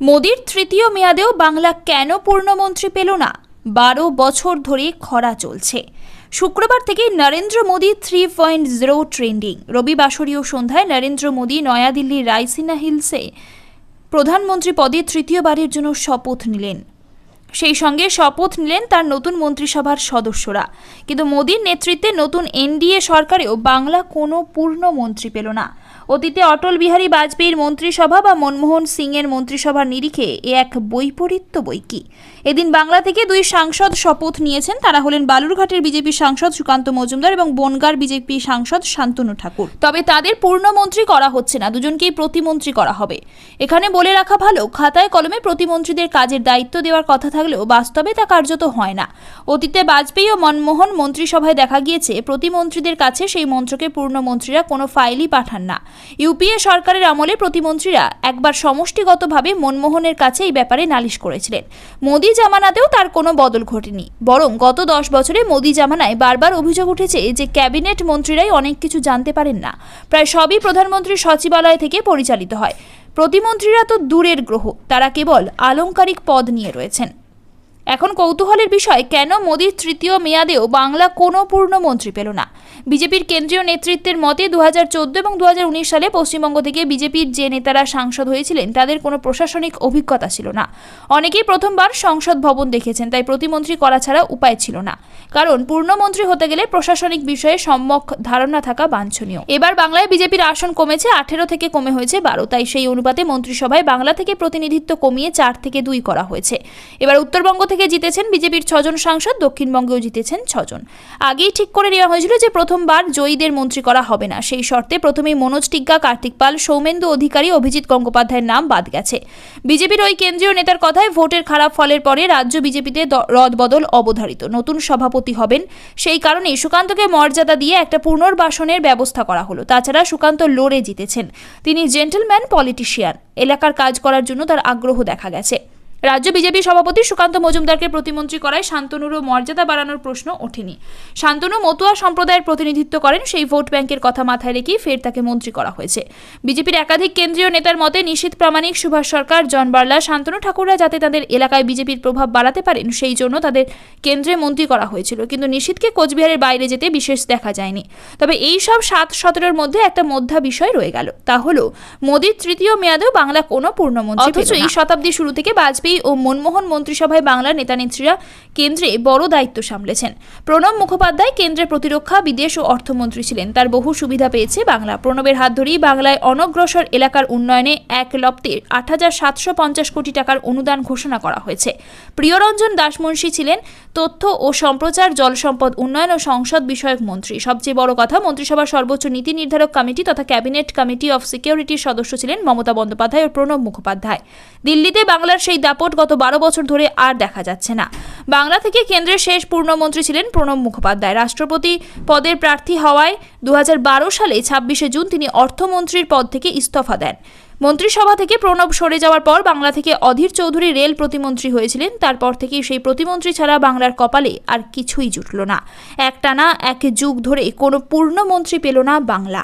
মোদির তৃতীয় মেয়াদেও বাংলা কেন পূর্ণমন্ত্রী পেল না? বারো বছর ধরে খরা চলছে। শুক্রবার থেকে Narendra Modi three point zero trending রবিবাসরীয় সন্ধ্যায় নরেন্দ্র মোদী নয়াদিল্লির রাইসিনা হিলসে প্রধানমন্ত্রী পদে তৃতীয়বারের জন্য শপথ নিলেন। সেই সঙ্গে শপথ নিলেন তার নতুন মন্ত্রিসভার সদস্যরা। কিন্তু মোদীর নেতৃত্বে নতুন এনডিএ সরকারেও বাংলা কোনো পূর্ণ মন্ত্রী পেল না। অতীতে অটল বিহারী বাজপেয়ীর মন্ত্রিসভা বা মনমোহন সিংয়ের মন্ত্রিসভার নিরিখে এ এক বৈপরীত্য বৈকি। এদিন বাংলা থেকে দুই সাংসদ শপথ নিয়েছেন। তারা হলেন বালুরঘাটের বিজেপি সাংসদ সুকান্ত মজুমদার এবং বনগার বিজেপি সাংসদ শান্তনু ঠাকুর। তবে তাদের পূর্ণমন্ত্রী করা হচ্ছে না, দুজনকেই প্রতিমন্ত্রী করা হবে। এখানে বলে রাখা ভালো, খাতায় কলমে প্রতিমন্ত্রীদের কাজের দায়িত্ব দেওয়ার কথা থাকলেও বাস্তবে তা কার্যত হয় না। অতীতে বাজপেয়ী ও মনমোহন মন্ত্রিসভায় দেখা গিয়েছে, প্রতিমন্ত্রীদের কাছে সেই মন্ত্রকে পূর্ণমন্ত্রীরা কোনো ফাইলই পাঠান না। ইউপিএ সরকারের আমলে প্রতিমন্ত্রীরা একবার সমষ্টিগতভাবে মনমোহনের কাছে এই ব্যাপারে নালিশ করেছিলেন। মোদি জামানাতেও তার কোনো বদল ঘটেনি, বরং গত দশ বছরে মোদি জামানায় বারবার অভিযোগ উঠেছে যে ক্যাবিনেট মন্ত্রীরাই অনেক কিছু জানতে পারেন না। প্রায় সবই প্রধানমন্ত্রীর সচিবালয় থেকে পরিচালিত হয়। প্রতিমন্ত্রীরা তো দূরের গ্রহ, তারা কেবল আলংকারিক পদ নিয়ে রয়েছেন। এখন কৌতূহলের বিষয়, কেন মোদীর তৃতীয় মেয়াদেও বাংলা কোনো পূর্ণ মন্ত্রী পেল না? বিজেপির কেন্দ্রীয় নেতৃত্বের মতে দু হাজার চোদ্দ এবং দু হাজার উনিশ সালে পশ্চিমবঙ্গ থেকে বিজেপির যে নেতারা সাংসদ হয়েছিলেন, তাদের কোনো প্রশাসনিক অভিজ্ঞতা ছিল না। অনেকেই প্রথমবার সংসদ ভবন দেখেছেন, তাই প্রতিমন্ত্রী করা ছাড়া উপায় ছিল না। কারণ, পূর্ণমন্ত্রী হতে গেলে প্রশাসনিক বিষয়ে সম্যক ধারণা থাকা বাঞ্ছনীয়। এবার বাংলায় বিজেপির আসন কমেছে, আঠেরো থেকে কমে হয়েছে বারো, তাই সেই অনুপাতে মন্ত্রিসভায় বাংলা থেকে প্রতিনিধিত্ব কমিয়ে চার থেকে দুই করা হয়েছে। এবার উত্তরবঙ্গ থেকে জিতেছেন বিজেপির ছজন সাংসদ, দক্ষিণবঙ্গেও জিতেছেন ছজন। আগেই ঠিক করে নেওয়া হয়েছিল যে প্রথমবার জয়ীদের মন্ত্রী করা হবে না। সেই শর্তে প্রথমেই মনোজ টিগ্গা, কার্তিক পাল, সৌমেন্দু অধিকারী, অভিজিৎ গঙ্গোপাধ্যায়ের নাম বাদ গেছে। বিজেপির ওই কেন্দ্রীয় নেতার কথায় ভোটের খারাপ ফলের পরে রাজ্য বিজেপিতে রদবদল অবধারিত। নতুন সভাপতি হবেন। সেই কারণে সুকান্তকে মর্যাদা দিয়ে একটা পুনর্বাসনের ব্যবস্থা করা হলো। তাছাড়া সুকান্ত লড়ে জিতেছেন। তিনি জেন্টলম্যান, পলিটিশিয়ান। এলাকার কাজ করার জন্য তার আগ্রহ দেখা গেছে। রাজ্য বিজেপি সভাপতি সুকান্ত মজুমদারকে প্রতিমন্ত্রী করায় শান্তনুরও মর্যাদা বাড়ানোর প্রশ্ন ওঠেনি। শান্তনু মতুয়া সম্প্রদায়ের প্রতিনিধিত্ব করেন সেই ভোট ব্যাংকের কথা মাথায় রেখেই ফের তাকে মন্ত্রী করা হয়েছে। বিজেপির একাধিক কেন্দ্রীয় নেতার মতে নিশীত প্রামাণিক সুভাষ সরকার জন বার্লা শান্তনু ঠাকুররা যাতে তাদের এলাকায় বিজেপির প্রভাব বাড়াতে পারেন সেই জন্য তাদের কেন্দ্রে মন্ত্রী করা হয়েছিল। কিন্তু নিশীথকে কোচবিহারের বাইরে যেতে বিশেষ দেখা যায়নি। তবে এই সব সাত সতেরোর মধ্যে একটা মধ্যা বিষয় রয়ে গেল। তা হলো মোদীর তৃতীয় মেয়াদেও বাংলা কোনো পূর্ণমন্ত্রী অথচ এই শতাব্দী শুরু থেকে বাজপেয়ী ও মনমোহন মন্ত্রিসভায় বাংলার নেতানেত্রীরা কেন্দ্রে বড় দায়িত্ব সামলেছেন। প্রণব মুখোপাধ্যায় কেন্দ্রের প্রতিরক্ষা, বিদেশ ও অর্থমন্ত্রী ছিলেন। তার বহু সুবিধা পেয়েছে বাংলা। প্রণবের হাত ধরেই বাংলায় অনগ্রসর এলাকার উন্নয়নে এক লপ্তে আট হাজার সাতশো পঞ্চাশ কোটি টাকার অনুদান ঘোষণা করা হয়েছে। প্রিয়রঞ্জন দাসমুন্সী ছিলেন তথ্য ও সম্প্রচার জলসম্পদ উন্নয়ন ও সংসদ বিষয়ক মন্ত্রী। সবচেয়ে বড় কথা, মন্ত্রিসভার সর্বোচ্চ নীতি নির্ধারক কমিটি তথা ক্যাবিনেট কমিটি অফ সিকিউরিটির সদস্য ছিলেন মমতা বন্দ্যোপাধ্যায় ও প্রণব মুখোপাধ্যায়। দিল্লিতে বাংলার সেই দাপট গত বারো বছর ধরে আর দেখা যাচ্ছে না। বাংলা থেকে কেন্দ্রের শেষ পূর্ণমন্ত্রী ছিলেন প্রণব মুখোপাধ্যায়। রাষ্ট্রপতি পদের প্রার্থী হওয়ায় দু হাজার বারো সালে ছাব্বিশে জুন তিনি অর্থমন্ত্রীর পদ থেকে ইস্তফা দেন। মন্ত্রিসভা থেকে প্রণব সরে যাওয়ার পর বাংলা থেকে অধীর চৌধুরী রেল প্রতিমন্ত্রী হয়েছিলেন। তারপর থেকেই সেই প্রতিমন্ত্রী ছাড়া বাংলার কপালে আর কিছুই জুটল না। একটানা এক যুগ ধরে কোনো পূর্ণমন্ত্রী পেল না বাংলা।